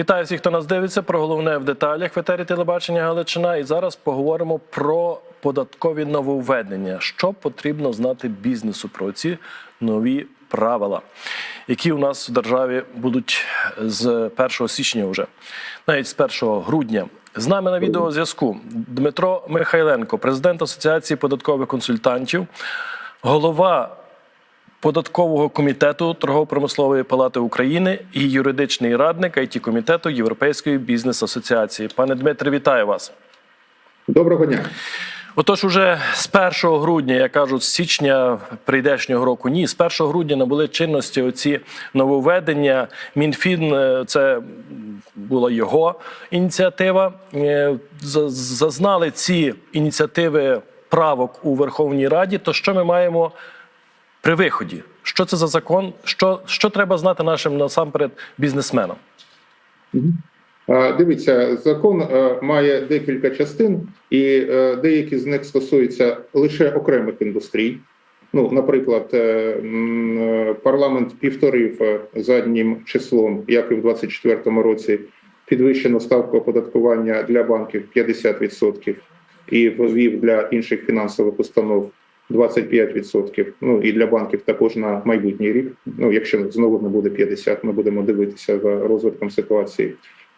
Вітаю всіх, хто нас дивиться. Про головне в деталях в етері телебачення Галичина. І зараз поговоримо про податкові нововведення. Що потрібно знати бізнесу про ці нові правила, які у нас в державі будуть з 1 січня, вже навіть з 1 грудня. З нами на відеозв'язку Дмитро Михайленко, президент Асоціації податкових консультантів, голова податкового комітету торгово-промислової палати України і юридичний радник it комітету Європейської бізнес асоціації. Пане Дмитре, вітаю вас. Доброго дня. Отож, уже з 1 грудня, як кажуть, з січня прийдешнього року, ні, з 1 грудня набули чинності оці нововведення. Мінфін е, це була його ініціатива. Е, Зазнали ці ініціативи правок у Верховній Раді. То що ми маємо при виході? Що це за закон? Що, що треба знати нашим насамперед бізнесменам? Дивіться, закон е, має декілька частин, і е, деякі з них стосуються лише окремих індустрій. Ну, наприклад, е, е, парламент півторив е, заднім числом, як і в 2024 році, підвищену ставку оподаткування для банків 50% і ввів для інших фінансових установ 25%. Ну і для банків також на майбутній рік. Ну, якщо знову не буде 50, ми будемо дивитися за розвитком ситуації.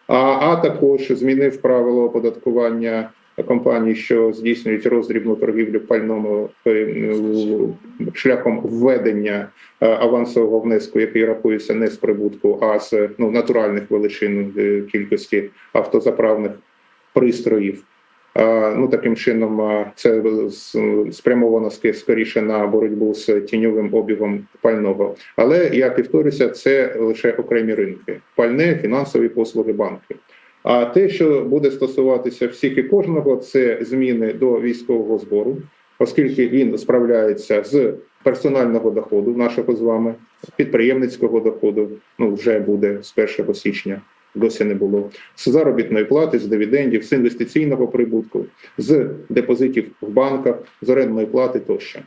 А, а також змінив правило оподаткування компаній, що здійснюють роздрібну торгівлю пальному е, шляхом введення е, авансового внеску, який рахується не з прибутку, а з ну, натуральних величин е, кількості автозаправних пристроїв. Ну таким чином, це спрямовано скоріше на боротьбу з тіньовим обігом пального. Але я повторюся, це лише окремі ринки: пальне, фінансові послуги, банки. А те, що буде стосуватися всіх і кожного, це зміни до військового збору, оскільки він справляється з персонального доходу нашого з вами, підприємницького доходу. Ну вже буде з 1 січня. Досі не було з заробітної плати, з дивідендів, з інвестиційного прибутку, з депозитів в банках, з орендної плати тощо.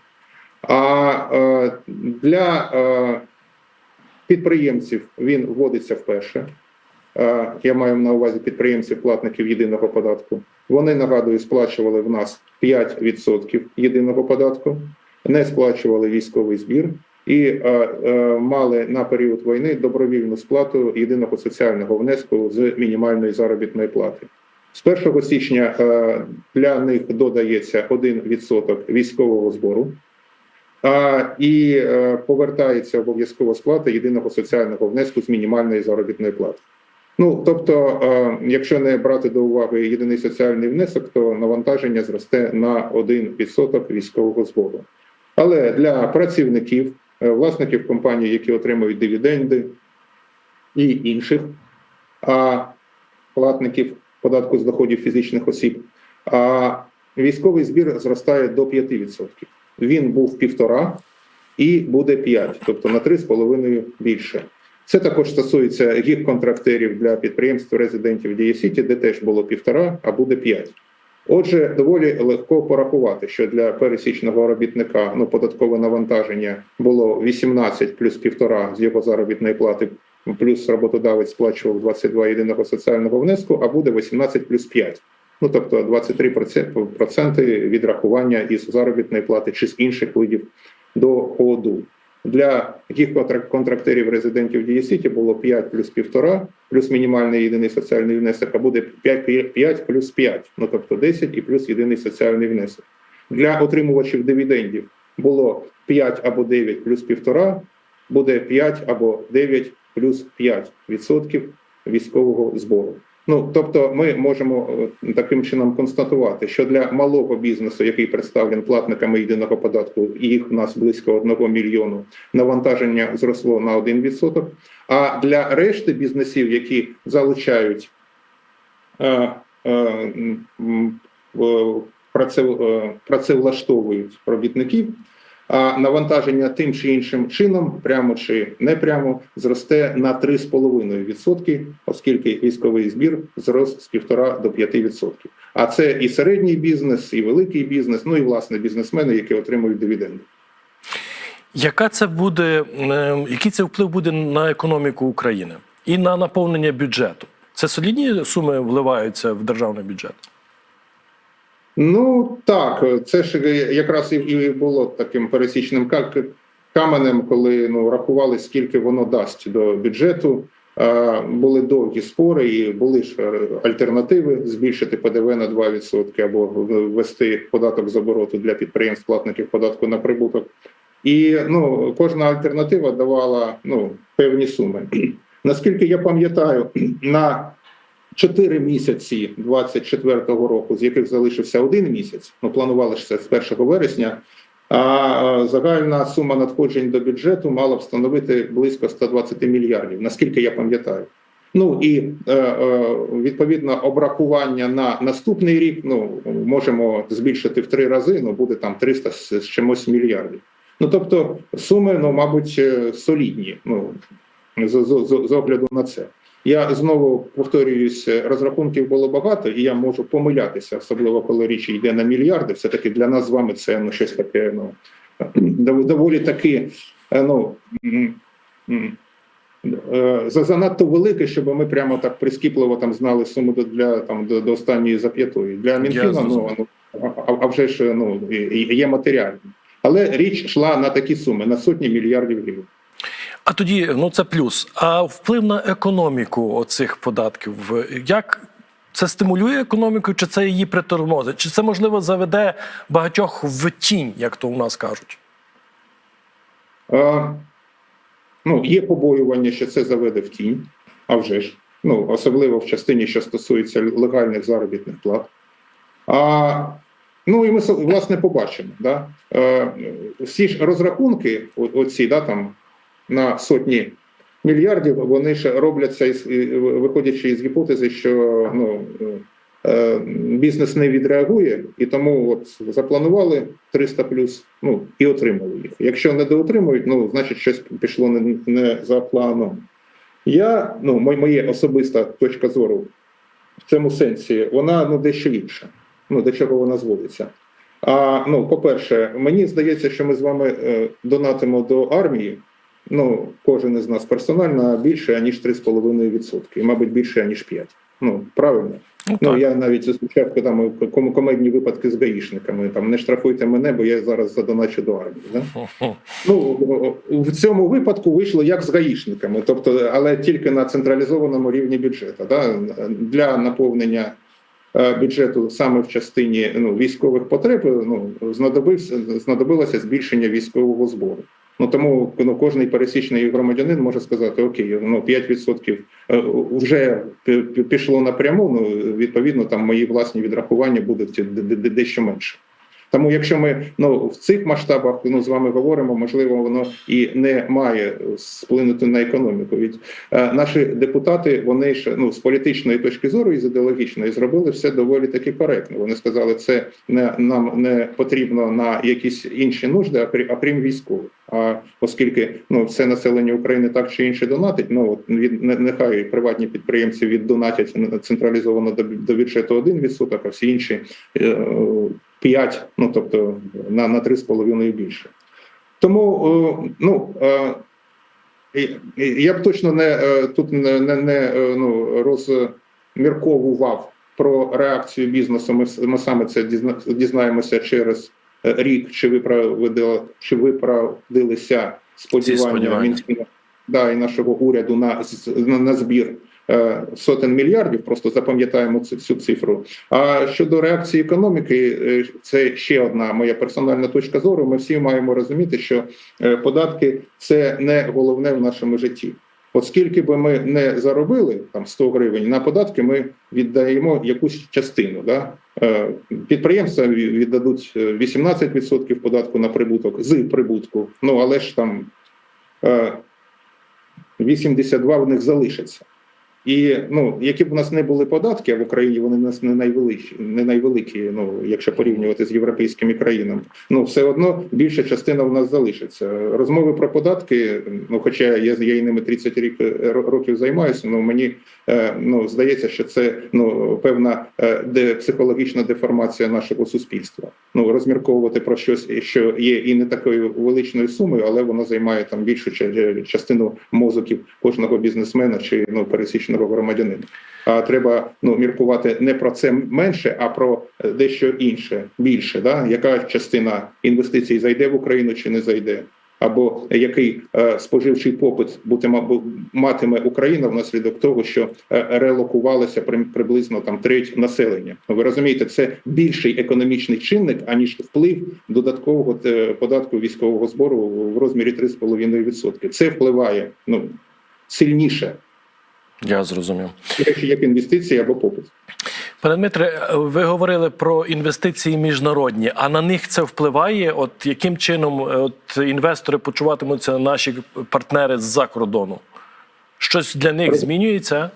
А е, для е, підприємців він вводиться вперше. Е, я маю на увазі підприємців платників єдиного податку. Вони нагадую, сплачували в нас 5% єдиного податку, не сплачували військовий збір і е, е, мали на період війни добровільну сплату єдиного соціального внеску з мінімальної заробітної плати. З 1 січня е, для них додається 1% військового збору. А, і повертається обов'язкова сплата єдиного соціального внеску з мінімальної заробітної плати. Ну тобто, якщо не брати до уваги єдиний соціальний внесок, то навантаження зросте на 1% військового збору. Але для працівників, власників компаній, які отримують дивіденди і інших а, платників податку з доходів фізичних осіб, а військовий збір зростає до 5%. Він був півтора і буде 5, тобто на 3,5 більше. Це також стосується гік-контрактерів для підприємств резидентів Дієсіті, де теж було півтора, а буде 5. Отже, доволі легко порахувати, що для пересічного робітника ну, податкове навантаження було 18 плюс півтора з його заробітної плати, плюс роботодавець сплачував 22 єдиного соціального внеску, а буде 18 плюс 5. Ну тобто 23% відрахування із заробітної плати чи з інших видів доходу. Для таких контрактерів резидентів Дієсіті було 5 плюс 1,5, плюс мінімальний єдиний соціальний внесок, а буде 5, 5 плюс 5, ну тобто 10 і плюс єдиний соціальний внесок. Для отримувачів дивідендів було 5 або 9 плюс 1,5, буде 5 або 9 плюс 5 відсотків військового збору. Ну тобто, ми можемо е, таким чином констатувати, що для малого бізнесу, який представлений платниками єдиного податку, їх у нас близько 1 мільйону, навантаження зросло на 1%, А для решти бізнесів, які залучають е, е, е, е, працевлаштовують робітників. А навантаження тим чи іншим чином, прямо чи не прямо, зросте на 3,5%, оскільки військовий збір зрос з 1,5 до 5%. А це і середній бізнес, і великий бізнес, ну і власне бізнесмени, які отримують дивіденди. Яка це буде, е, який це вплив буде на економіку України і на наповнення бюджету? Це солідні суми вливаються в державний бюджет. Ну так, це ж якраз і- було таким пересічним каменем, коли ну рахували, скільки воно дасть до бюджету. Е, Були довгі спори, і були ж е, альтернативи збільшити ПДВ на 2% або ввести податок з обороту для підприємств платників податку на прибуток. І ну кожна альтернатива давала ну певні суми. Наскільки я пам'ятаю, на 4 місяці 24-го року, з яких залишився один місяць, ну планували ж це з 1 вересня. А загальна сума надходжень до бюджету мала б становити близько 120 мільярдів, наскільки я пам'ятаю. Ну і е, е, відповідно обрахування на наступний рік. Ну можемо збільшити в три рази. Ну буде там 300 з чимось мільярдів. Ну тобто суми, ну мабуть, е, солідні. Ну з, з, з огляду на це. Я знову повторююсь, розрахунків було багато, і я можу помилятися, особливо коли річ йде на мільярди. Все таки для нас з вами це ну щось таке. Ну доволі таки, е, ну е, за занадто велике, щоб ми прямо так прискіпливо там знали суму до для там до, до останньої зап'ятої. Для Мінфіна, ну, ну а, а вже ж ну є матеріальні. Але річ йшла на такі суми, на сотні мільярдів гривень. А тоді, ну це плюс. А вплив на економіку оцих податків, як це стимулює економіку, чи це її притормозить? Чи це можливо заведе багатьох в тінь, як то у нас кажуть? А, ну, є побоювання, що це заведе в тінь, а вже ж. Ну, особливо в частині, що стосується легальних заробітних плат. А, ну і ми власне побачимо. Да? Е, всі ж розрахунки, оці, да, там, на сотні мільярдів, вони ж робляться із, виходячи із гіпотези, що ну, е, бізнес не відреагує, і тому от запланували 300 плюс, ну і отримали їх. Якщо не доотримують, ну значить щось пішло не, не за планом. Я, ну, моя особиста точка зору в цьому сенсі, вона ну дещо інша. Ну до чого вона зводиться. А ну, по-перше, мені здається, що ми з вами е, донатимо до армії. Ну, кожен із нас персонально більше ніж 3,5%, і, мабуть, більше ніж 5%. Ну, правильно. Ну, Ну я навіть спочатку там ком- комедні випадки з гаїшниками. Там не штрафуйте мене, бо я зараз задоначу до армії. Да? Ну в цьому випадку вийшло як з гаїшниками, тобто, але тільки на централізованому рівні бюджету. Да? Для наповнення е, бюджету саме в частині ну, військових потреб ну, знадобився знадобилося збільшення військового збору. Ну тому ну, кожний пересічний громадянин може сказати: Окей, ну 5% е, вже пі- пішло напряму. Ну відповідно, там мої власні відрахування будуть де- де- де- дещо менше. Тому, якщо ми ну в цих масштабах ну з вами говоримо, можливо, воно і не має сплинути на економіку. Від е, наші депутати вони ж ну з політичної точки зору і з ідеологічної зробили все доволі таки коректно. Вони сказали, це не нам не потрібно на якісь інші нужди, а крім, а крім військових. А оскільки ну все населення України так чи інше донатить, ну от від не- нехай приватні підприємці віддонатять централізовано до, до бюджету 1%, а всі інші е, 5, ну тобто на, на 3,5 більше. Тому е, ну. е, я б точно не е, тут не, не, не ну, розмірковував про реакцію бізнесу. Ми, ми саме це дізна- дізнаємося через рік, чи виправдали, чи виправдилися сподівання, сподівання. Мінфіна, да, і нашого уряду на, на, на збір сотень мільярдів. Просто запам'ятаємо цю, цю цифру. А щодо реакції економіки, е, це ще одна моя персональна точка зору. Ми всі маємо розуміти, що е, податки це не головне в нашому житті. От скільки би ми не заробили там 100 гривень на податки, ми віддаємо якусь частину. Да? Е, Підприємства віддадуть е, 18% податку на прибуток з прибутку. Ну але ж там е, 82 в них залишиться. І ну, які б у нас не були податки, а в Україні вони у нас не найвеличі, не найвеликі, ну якщо порівнювати з європейськими країнами, ну все одно більша частина в нас залишиться. Розмови про податки, ну хоча я, я ними 30 рік, е, років займаюся, ну мені е, ну здається, що це ну певна е, де психологічна деформація нашого суспільства. Ну розмірковувати про щось, що є і не такою величною сумою, але воно займає там більшу ча- частину мозоків кожного бізнесмена чи ну пересічного пересічного громадянина. А треба ну міркувати не про це менше, а про е, дещо інше, більше. Да? Яка частина інвестицій зайде в Україну чи не зайде? Або який е, споживчий попит бутиме, бу- матиме Україна внаслідок того, що е, релокувалося при, приблизно там треть населення. Ви розумієте, це більший економічний чинник, аніж вплив додаткового е, податку військового збору в розмірі 3,5%. Це впливає ну сильніше, Я зрозумів. як інвестиції або попит. Пане Дмитре, ви говорили про інвестиції міжнародні, а на них це впливає? От яким чином е, от інвестори почуватимуться наші партнери з-за кордону? Щось для них змінюється?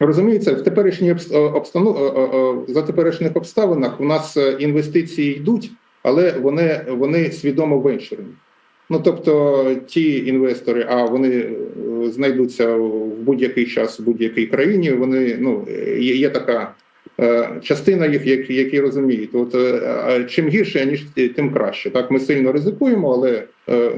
Розумієте, в теперішній е, е, е, за теперішніх обставинах у нас інвестиції йдуть, але вони, вони свідомо венчурні. Ну тобто ті інвестори, а вони е, знайдуться в будь-який час в будь-якій країні. Вони ну є, така е, частина їх, які, які розуміють. От е, чим гірше, ніж тим краще. Так ми сильно ризикуємо, але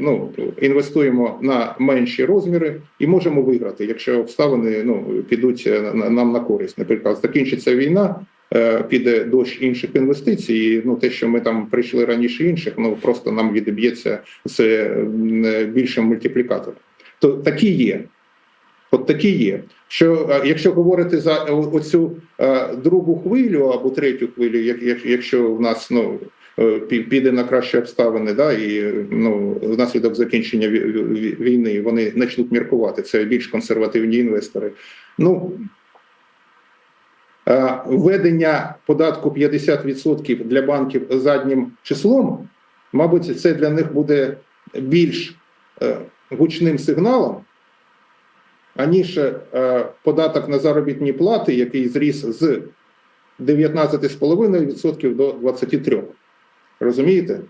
ну інвестуємо на менші розміри і можемо виграти, якщо обставини ну підуть на- нам на користь. Наприклад, закінчиться війна. Е, Піде дощ інших інвестицій. Ну те, що ми там прийшли раніше інших, ну просто нам відіб'ється з м, е, більшим мультиплікатором. То такі є. От такі є. Що е, якщо говорити за оцю е, другу хвилю або третю хвилю, як, як якщо в нас ну е, піде на кращі обставини, да і е, ну внаслідок закінчення ві- ві- війни вони почнуть міркувати. Це більш консервативні інвестори. Ну е, введення податку 50% для банків заднім числом, мабуть, це для них буде більш е, гучним сигналом аніж е, податок на заробітні плати, який зріс з 19,5% до 23%. Розумієте?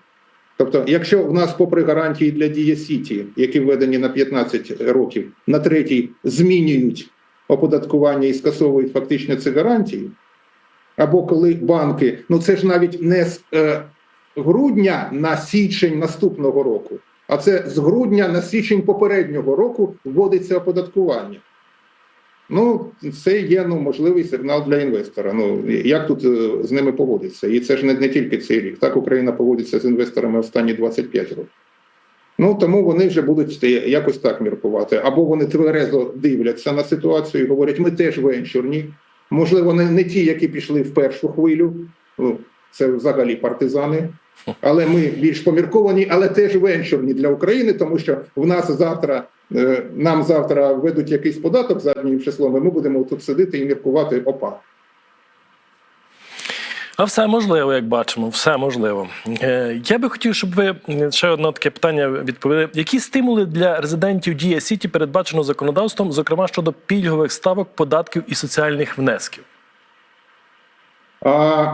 Тобто, якщо в нас, попри гарантії для Дія Сіті, які введені на 15 років, на третій змінюють оподаткування і скасовують фактично ці гарантії, або коли банки, ну це ж навіть не з е, грудня на січень наступного року, а це з грудня на січень попереднього року вводиться оподаткування. Ну, це є ну, можливий сигнал для інвестора. Ну як тут е, з ними поводиться? І це ж не, не тільки цей рік. Так Україна поводиться з інвесторами останні 25 років. Ну тому вони вже будуть якось так міркувати. Або вони тверезо дивляться на ситуацію і говорять, ми теж венчурні. Можливо, не, не ті, які пішли в першу хвилю. Ну, це взагалі партизани. Але ми більш помірковані, але теж венчурні для України, тому що в нас завтра е, нам завтра введуть якийсь податок заднім числом, і ми будемо тут сидіти і міркувати опа. А все можливо, як бачимо, все можливо. Е, Я би хотів, щоб ви е, ще одне таке питання відповіли. Які стимули для резидентів Дія Сіті передбачено законодавством, зокрема щодо пільгових ставок податків і соціальних внесків? А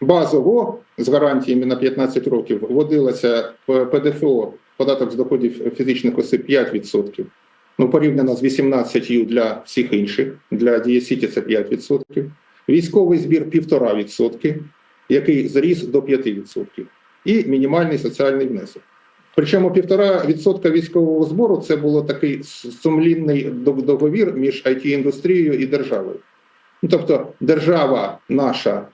базово з гарантіями на 15 років вводилося П- ПДФО, податок з доходів фізичних осіб 5%. Ну, порівняно з 18 для всіх інших. Для Дієсіті це 5%. Військовий збір 1,5%, який зріс до 5%. І мінімальний соціальний внесок. Причому 1,5% військового збору це було такий сумлінний договір між IT-індустрією і державою. Ну, тобто держава наша,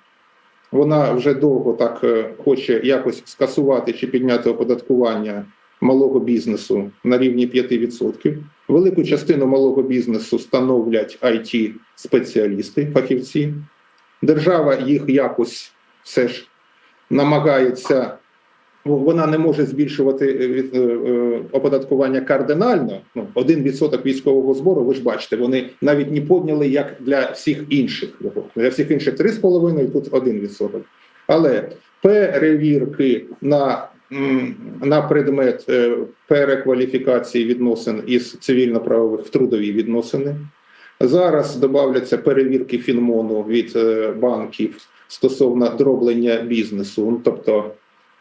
вона вже довго так е, хоче якось скасувати чи підняти оподаткування малого бізнесу на рівні 5%. Велику частину малого бізнесу становлять it спеціалісти, фахівці. Держава їх якось все ж намагається. Вона не може збільшувати е, від- е, е, оподаткування кардинально. Ну, 1% військового збору, ви ж бачите, вони навіть не підняли як для всіх інших. Для всіх інших 3,5%, тут 1%. Але перевірки на, на предмет е, перекваліфікації відносин із цивільно-правових в трудові відносини. Зараз додаються перевірки фінмону від е, банків стосовно дроблення бізнесу, тобто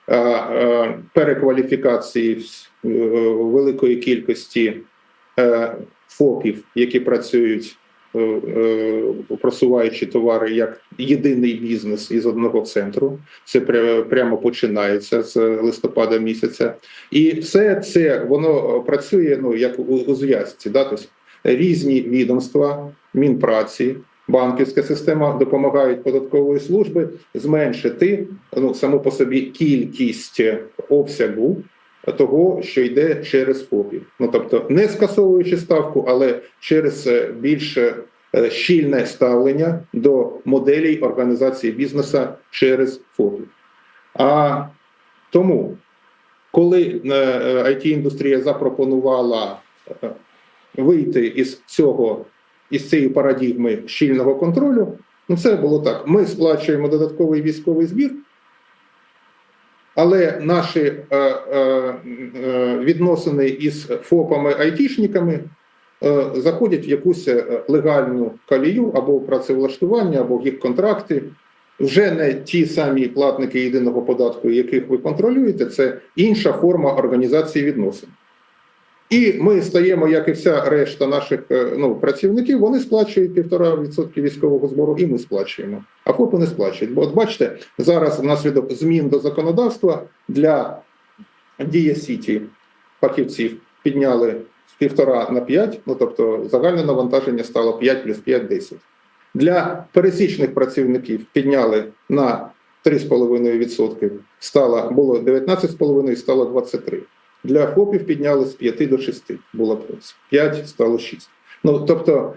е, перекваліфікації великої кількості ФОПів, які працюють, просуваючи товари як єдиний бізнес із одного центру. Це пря- прямо починається з листопада місяця, і все це воно працює ну як у, у зв'язці. Да? Тобто різні відомства, Мінпраці, банківська система допомагають податкової служби зменшити ну, саму по собі кількість обсягу того, що йде через ФОПів. Ну тобто не скасовуючи ставку, але через е, більш е, щільне ставлення до моделей організації бізнесу через ФОПів. А тому, коли it індустрія запропонувала е, вийти із цього із цієї парадігми щільного контролю, ну це було так: ми сплачуємо додатковий військовий збір. Але наші е, е, е, відносини із ФОПами айтішниками заходять в якусь легальну калію або працевлаштування, або в їх контракти. Вже не ті самі платники єдиного податку, яких ви контролюєте, це інша форма організації відносин. І ми стаємо, як і вся решта наших е, ну, працівників, вони сплачують 1,5% військового збору, і ми сплачуємо. А ФОПи не сплачують. Бо от бачите, зараз внаслідок змін до законодавства для Дія Сіті фахівців підняли з 1,5 на 5, ну тобто загальне навантаження стало 5 плюс 5 – 10. Для пересічних працівників підняли на 3,5%, стало, було 19,5, стало 23. Для ФОПів підняли з 5 до 6, було 5, стало 6. Ну, тобто,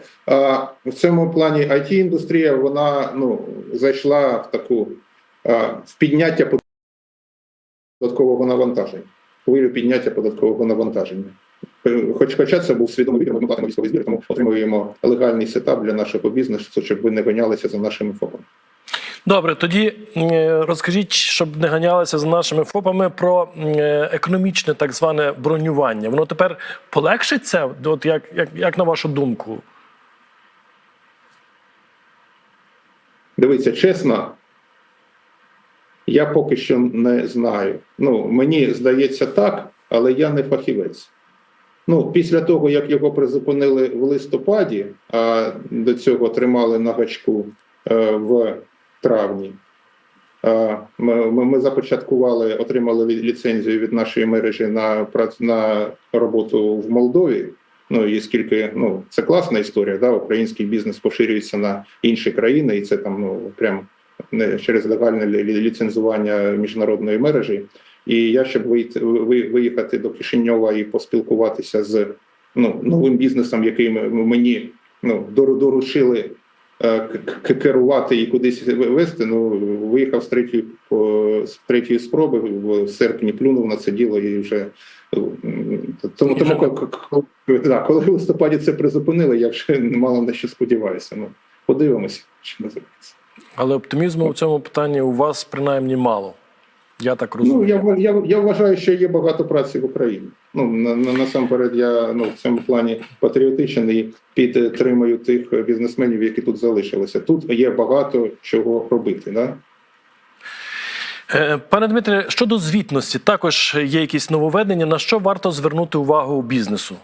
в цьому плані it індустрія вона ну, зайшла в таку в підняття податкового навантаження, хвилю підняття податкового навантаження. Е, Хоч, хоча це був свідомий вибір, ми платимо військовий збір, тому отримуємо легальний сетап для нашого бізнесу, щоб ви не ганялися за нашими ФОПами. Добре, тоді е, розкажіть, щоб не ганялися за нашими ФОПами про е, економічне так зване бронювання. Воно тепер полегшиться? От як, як, як на вашу думку? Дивіться, чесно, я поки що не знаю. Ну, мені здається так, але я не фахівець. Ну, після того, як його призупинили в листопаді, а до цього тримали на гачку е, в травні, ми, ми, започаткували, отримали лі- ліцензію від нашої мережі на прац на роботу в Молдові. Ну і скільки ну це класна історія, да, український бізнес поширюється на інші країни, і це там ну прям не через легальне лі- лі- ліцензування міжнародної мережі. І я, щоб вийти виїхати до Кишиньова і поспілкуватися з ну новим бізнесом, який мені ну доручили керувати і кудись вести. Ну виїхав з третьої з третьої спроби в серпні, плюнув на це діло і вже тому, тому ко- да, коли в листопаді це призупинили, я вже мало на що сподіваюся. Ну подивимося, що називається. Але оптимізму в цьому питанні у вас принаймні мало. Я так розумію. Ну я я, я вважаю, що є багато праці в Україні. Ну на, на насамперед, я ну в цьому плані патріотичний і підтримую тих бізнесменів, які тут залишилися. Тут є багато чого робити. Да? Е, Пане Дмитре, щодо звітності, також є якісь нововведення. На що варто звернути увагу бізнесу?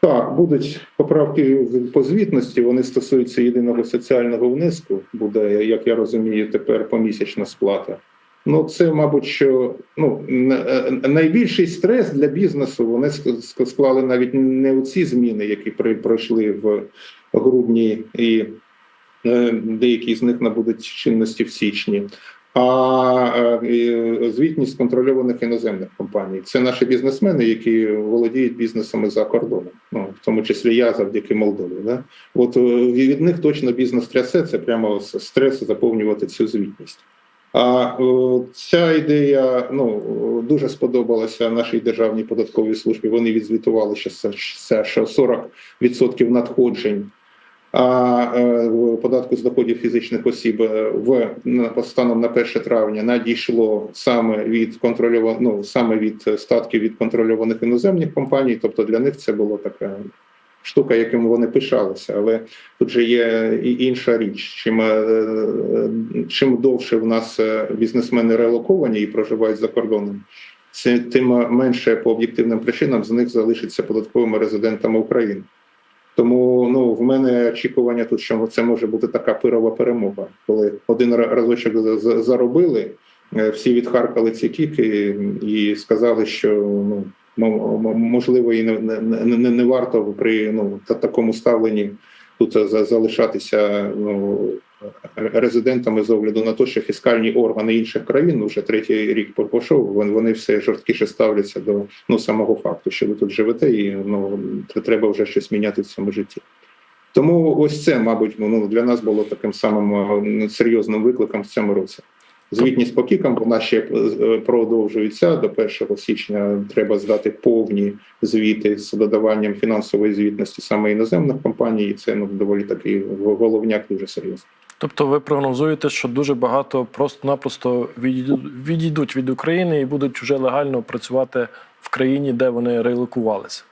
Так, будуть поправки по звітності. Вони стосуються єдиного соціального внеску. Буде, як я розумію, тепер помісячна сплата. Ну, це, мабуть, що ну е, найбільший стрес для бізнесу. Вони ск- ск- склали навіть не у ці зміни, які пройшли в грудні, і е, деякі з них набудуть чинності в січні. А е, звітність контрольованих іноземних компаній це наші бізнесмени, які володіють бізнесами за кордоном, ну в тому числі я завдяки Молдові. Да? От е, від них точно бізнес трясе. Це прямо стрес заповнювати цю звітність. А е, ця ідея ну дуже сподобалася нашій державній податковій службі. Вони відзвітували, що це- це що 40% надходжень е, податку з доходів фізичних осіб е, в станом на 1 травня надійшло саме від контрольованих, ну, саме від статків від контрольованих іноземних компаній. Тобто для них це була така штука, яким вони пишалися. Але тут же є і інша річ. Чим, е, чим довше в нас е, бізнесмени релоковані і проживають за кордоном. Тим менше по об'єктивним причинам з них залишиться податковими резидентами України. Тому ну в мене очікування тут, що це може бути така пирова перемога, коли один ра- разочок за- за- заробили, е, всі відхаркали ці кіки і сказали, що ну можливо і не, не, не, не- варто при ну такому ставленні тут залишатися ну резидентами з огляду на те, що фіскальні органи інших країн вже третій рік пішов, вон- вони все жорсткіше ставляться до ну самого факту, що ви тут живете, і ну треба вже щось міняти в цьому житті. Тому ось це, мабуть, ну для нас було таким самим е, серйозним викликом в цьому році. Звітність по кікам вона ще продовжується до 1 січня. Треба здати повні звіти з додаванням фінансової звітності саме іноземних компаній. І це ну доволі такий головняк дуже серйозний. Тобто ви прогнозуєте, що дуже багато просто-напросто відійдуть від України і будуть вже легально працювати в країні, де вони релокувалися.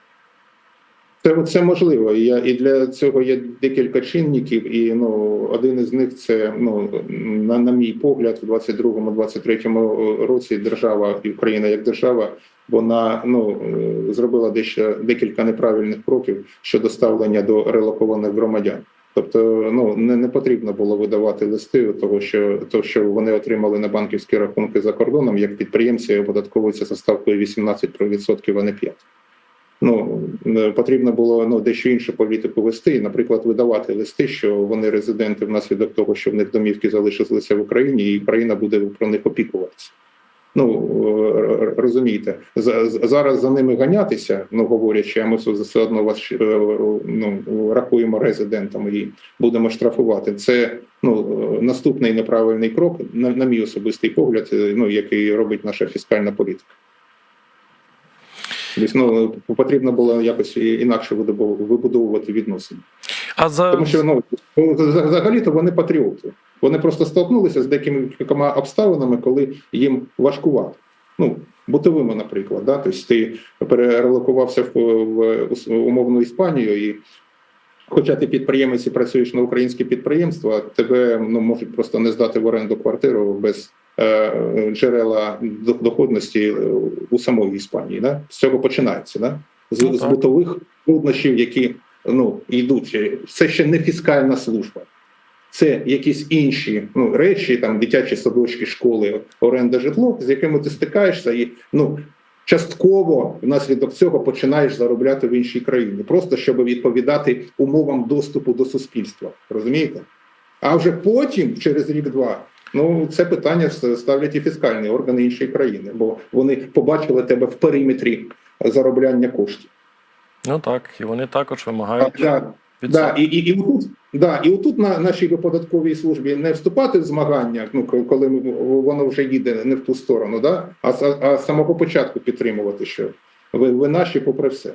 Це, це можливо. І я і для цього є декілька чинників, і ну один із них це ну на, на мій погляд, у 22-23 році держава і Україна як держава. Вона ну зробила дещо декілька неправильних кроків щодо ставлення до релокованих громадян. Тобто, ну не, не потрібно було видавати листи того, що то, що вони отримали на банківські рахунки за кордоном, як підприємці оподатковуються за ставкою 18%, а не 5%. Ну е, потрібно було ну дещо іншу політику вести, наприклад, видавати листи, що вони резиденти внаслідок того, що в них домівки залишилися в Україні, і Україна буде про них опікуватися. Ну е, розумієте, за- зараз за ними ганятися, ну говорячи, а ми все одно вас е, ну рахуємо резидентами і будемо штрафувати. Це ну наступний неправильний крок, на, на мій особистий погляд, ну який робить наша фіскальна політика. Тобто, ну, потрібно було якось інакше вибудовувати відносини. А за Тому що ну взагалі-то вони патріоти. Вони просто столкнулися з декількома обставинами, коли їм важкувато. Ну, бутовими, наприклад, да? тобто ти перерелокувався в, в умовну Іспанію, і хоча ти підприємець і працюєш на українське підприємство, тебе ну, можуть просто не здати в оренду квартиру без джерела доходності е, у самої Іспанії. Да? З цього починається. Да? З, Ну, з бутових труднощів, які ну йдуть. Це ще не фіскальна служба. Це якісь інші ну, речі, там дитячі садочки, школи, оренда житло, з якими ти стикаєшся, і ну частково внаслідок цього починаєш заробляти в іншій країні, просто щоб відповідати умовам доступу до суспільства. Розумієте? А вже потім, через рік-два, ну це питання ставлять і фіскальні органи іншої країни, бо вони побачили тебе в периметрі заробляння коштів. ну так, і вони також вимагають да, Да, і, і, і отут, да, і отут на нашій податковій службі не вступати в змагання, ну коли воно вже їде не в ту сторону, да, а, а з самого початку підтримувати, що ви, ви наші попри все.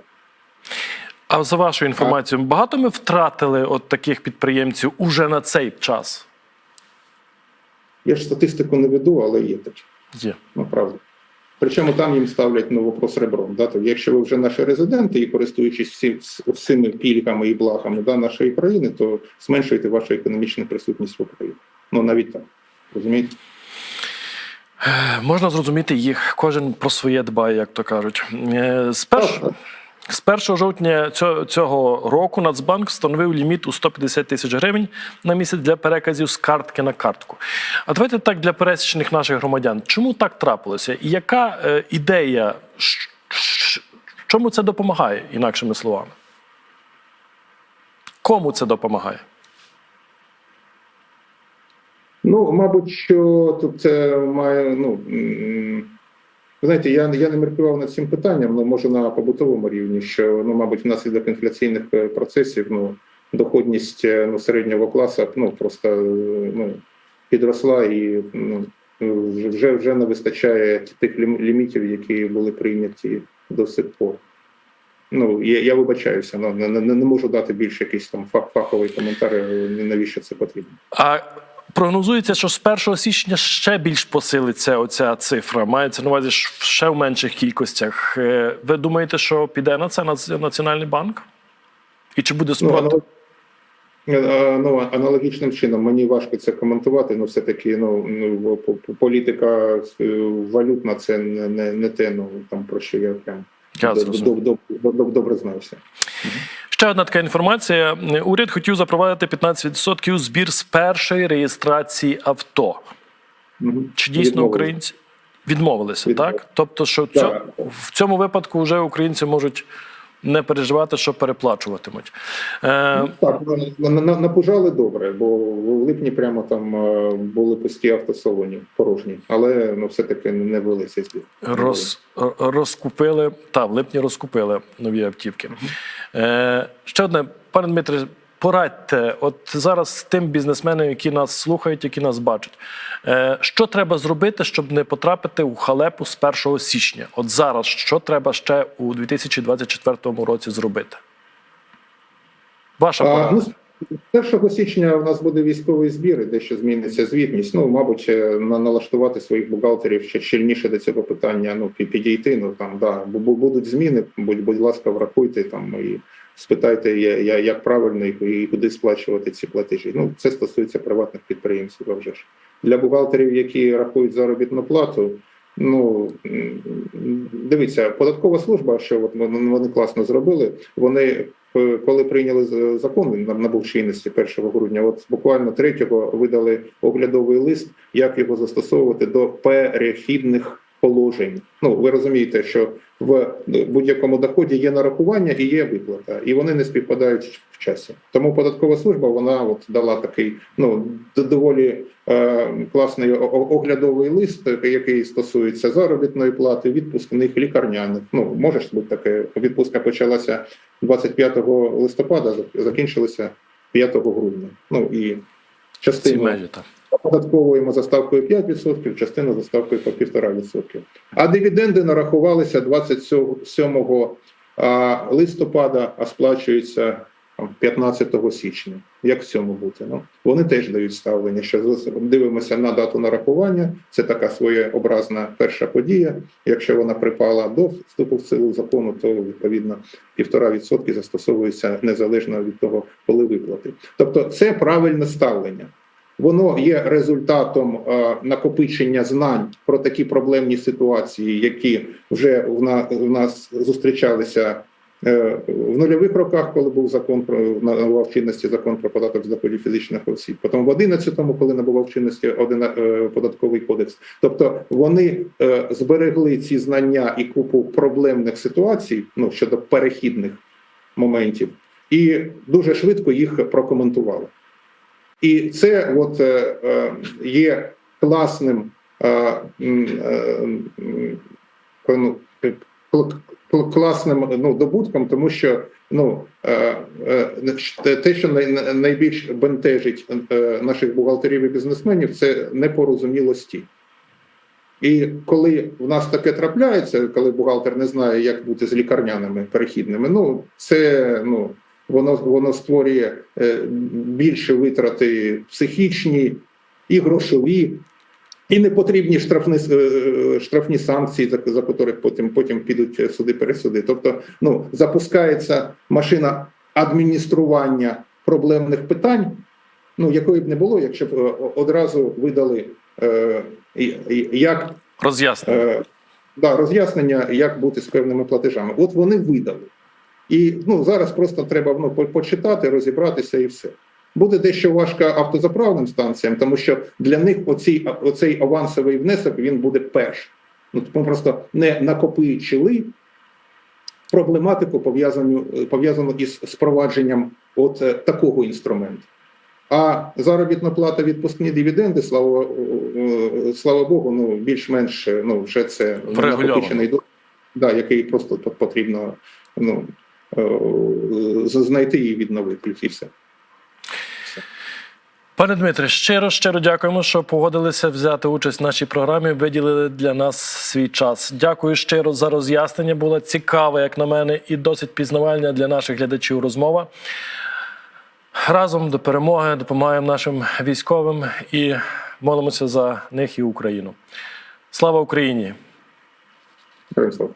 А за вашою інформацією, багато ми втратили от таких підприємців уже на цей час? Я ж статистику не веду, але є такі, Є. правда. Причому там їм ставлять ну, вопрос ребром. Да? Тобто, якщо ви вже наші резиденти і користуючись всі, всіми пільгами і благами да, нашої країни, то зменшуєте вашу економічну присутність в Україні. Ну навіть так. Розумієте? Е, Можна зрозуміти їх, кожен про своє дбає, як то кажуть. Е, З, перш... Так, з 1 жовтня цього, року Нацбанк встановив ліміт у 150 тисяч гривень на місяць для переказів з картки на картку. А давайте так для пересічних наших громадян. Чому так трапилося? І яка е, ідея, чому це допомагає, інакшими словами? Кому це допомагає? Ну, мабуть, що тут це має. Ну знаєте, я, я не міркував над цим питанням, але може на побутовому рівні, що ну, мабуть, внаслідок інфляційних е, процесів ну, доходність е, ну, середнього класу ну, просто е, ну, підросла і ну, вже, вже не вистачає тих лімітів, які були прийняті до сих пор. Ну, я, я вибачаюся, ну, не, не, не можу дати більше якийсь там фах- фаховий коментар, навіщо це потрібно. А прогнозується, що з 1 січня ще більш посилиться оця цифра. Мається на увазі ще в менших кількостях. Е, Ви думаєте, що піде на це Національний банк? І чи буде Ну, спротив? е, ну, аналогічним чином мені важко це коментувати. Ну, все таки, ну, ну по- політика е, валютна це не, не, не те, ну там про що я прям Я добре знався. Ще одна така інформація. Уряд хотів запровадити 15% збір з першої реєстрації авто. Чи дійсно Відмовили. українці Відмовилися, Відмовили. так? Тобто, що да. в цьому випадку вже українці можуть не переживати, що переплачуватимуть. Е, Так, на- на- напужали добре, бо в липні прямо там е, були пусті автосалоні порожні, але ну все-таки не вели цей збір. роз, розкупили, та, в липні розкупили нові автівки. Е, ще одне, пане Дмитре, порадьте, от зараз тим бізнесменам, які нас слухають, які нас бачать, е, що треба зробити, щоб не потрапити у халепу з 1 січня? От зараз що треба ще у 2024 році зробити? Ваша порада. ну, з 1 січня у нас буде військовий збір, і дещо зміниться звітність. Ну, мабуть, е, на- налаштувати своїх бухгалтерів ще щільніше до цього питання. Ну, підійти. Ну там да, бу- бу- будуть зміни. Будь, будь ласка, врахуйте там і спитайте, я- як правильно і куди сплачувати ці платежі. Ну, це стосується приватних підприємців. а вже ж для бухгалтерів, які рахують заробітну плату. Ну дивіться, податкова служба, що от вони класно зробили. Вони е, коли прийняли закон, він нам набув чинності 1 грудня. От буквально 3-го видали оглядовий лист, як його застосовувати до перехідних положень. Ну ви розумієте, що в будь-якому доході є нарахування і є виплата, і вони не співпадають в часі. Тому податкова служба вона от дала такий ну доволі е, класний оглядовий лист, який стосується заробітної плати, відпускних, лікарняних. Ну може бути таке. Відпустка почалася 25 листопада, закінчилася 5 грудня. Ну і так. Оподатковуємо за ставкою 5%, частину за ставкою по 1,5%. А дивіденди нарахувалися 27 а, листопада, а сплачуються 15 січня. Як в цьому бути? Ну вони теж дають ставлення. Що дивимося на дату нарахування. Це така своєобразна перша подія. Якщо вона припала до вступу в силу закону, то відповідно 1,5% застосовується незалежно від того, коли виплати. Тобто, це правильне ставлення. Воно є результатом е, накопичення знань про такі проблемні ситуації, які вже в, на, в нас зустрічалися е, в нульових роках, коли був закон про чинності закон про податок з доходів фізичних осіб. Потім в 11-му, коли набував чинності один е, податковий кодекс. Тобто вони зберегли ці знання і купу проблемних ситуацій, ну щодо перехідних моментів, і дуже швидко їх прокоментували. І це от е, е, є класним е, ну, кл- кл- класним ну, добутком, тому що ну, те- що най- найбільш бентежить наших бухгалтерів і бізнесменів, це непорозумілості. І коли в нас таке трапляється, коли бухгалтер не знає, як бути з лікарняними перехідними, ну це ну воно воно створює е, більше витрати психічні і грошові, і непотрібні штрафні е, штрафні санкції, за, за котрих потім потім підуть суди пересуди. Тобто, ну запускається машина адміністрування проблемних питань, ну якої б не було, якщо б е, одразу видали е, як Роз'яснення. Е, да, роз'яснення, як бути з певними платежами. От вони видали. І ну, зараз просто треба ну, почитати, розібратися і все. Буде дещо важко автозаправним станціям, тому що для них оцей, оцей авансовий внесок він буде перший. Ну, ми просто не накопичили проблематику, пов'язану пов'язану із впровадженням от е, такого інструменту. А заробітна плата, відпускні дивіденди, слава, е, слава Богу, ну більш-менш е, ну вже це накопичений дохід, да, який просто потрібно ну, е, знайти і відновити, і все. Пане Дмитре, щиро щиро дякуємо, що погодилися взяти участь в нашій програмі. Виділили для нас свій час. Дякую щиро за роз'яснення. Була цікава, як на мене, і досить пізнавальна для наших глядачів розмова. Разом до перемоги допомагаємо нашим військовим і молимося за них і Україну. Слава Україні! Слава.